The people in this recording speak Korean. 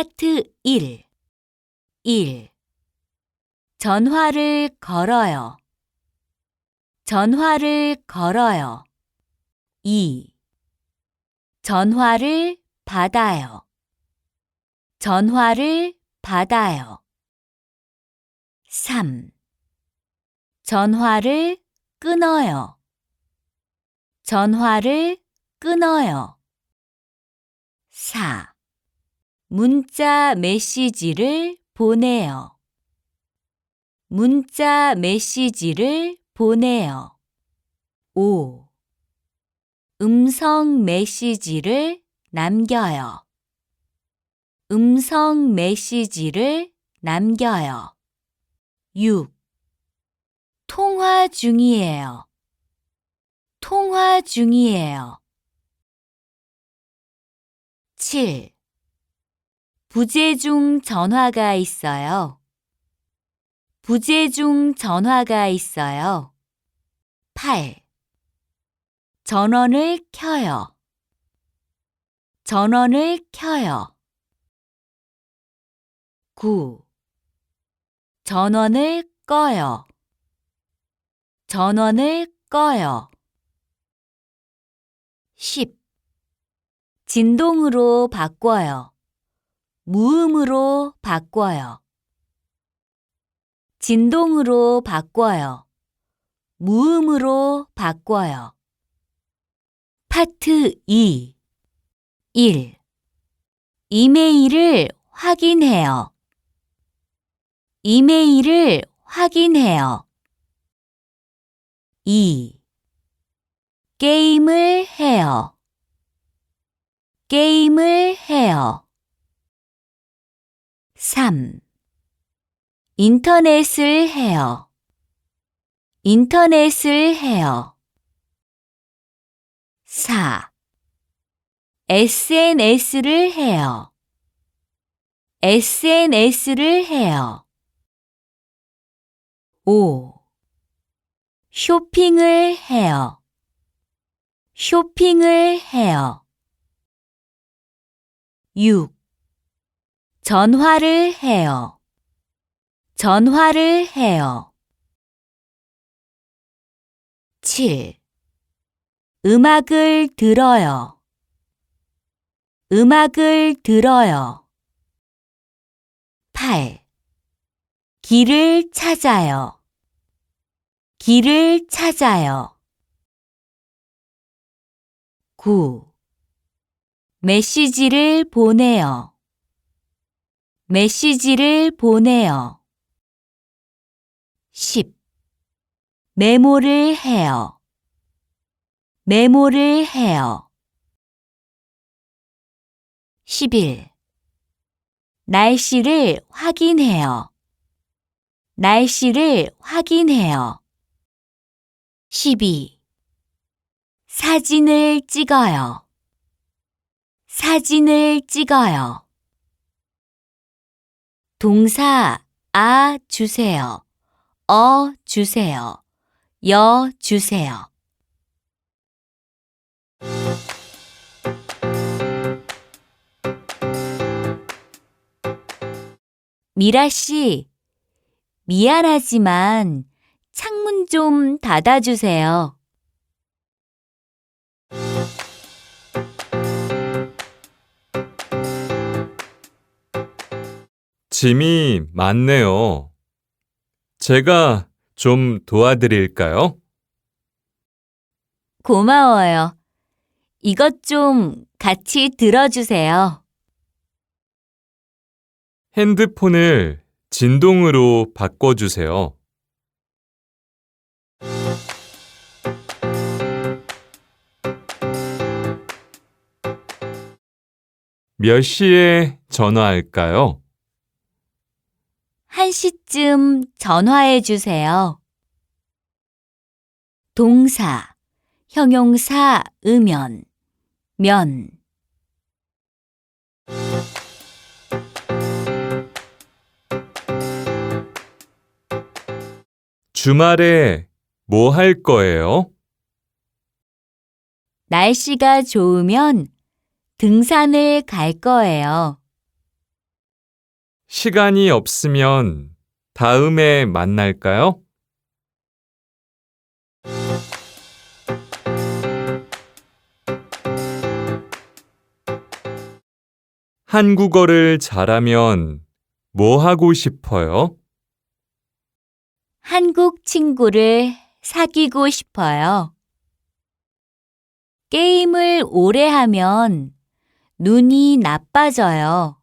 파트 1 1. 전화를 걸어요. 전화를 걸어요. 2. 전화를 받아요. 전화를 받아요. 3. 전화를 끊어요. 전화를 끊어요. 4. 문자 메시지를 보내요. 문자 메시지를 보내요. 5. 음성 메시지를 남겨요. 음성 메시지를 남겨요. 6. 통화 중이에요. 통화 중이에요. 7. 부재 중 전화가 있어요. 부재 중 전화가 있어요. 8. 전원을 켜요. 전원을 켜요. 9. 전원을 꺼요. 전원을 꺼요. 10. 진동으로 바꿔요. 무음으로 바꿔요. 진동으로 바꿔요. 무음으로 바꿔요. 파트 2 1. 이메일을 확인해요. 이메일을 확인해요. 2. 게임을 해요. 게임을 해요. 3. 인터넷을 해요. 인터넷을 해요. 4. SNS를 해요. SNS를 해요. 5. 쇼핑을 해요. 쇼핑을 해요. 6. 전화를 해요. 전화를 해요. 7. 음악을 들어요. 음악을 들어요. 8. 길을 찾아요. 길을 찾아요. 9. 메시지를 보내요. 메시지를 보내요. 10. 메모를 해요. 메모를 해요. 11. 날씨를 확인해요. 날씨를 확인해요. 12. 사진을 찍어요. 사진을 찍어요. 동사 아 주세요. 어 주세요. 여 주세요. 미라 씨, 미안하지만 창문 좀 닫아주세요. 짐이 많네요. 제가 좀 도와드릴까요? 고마워요. 이것 좀 같이 들어주세요. 핸드폰을 진동으로 바꿔주세요. 몇 시에 전화할까요? 한 시쯤 전화해 주세요. 동사, 형용사, 음연, 면. 주말에 뭐 할 거예요? 날씨가 좋으면 등산을 갈 거예요. 시간이 없으면 다음에 만날까요? 한국어를 잘하면 뭐 하고 싶어요? 한국 친구를 사귀고 싶어요. 게임을 오래 하면 눈이 나빠져요.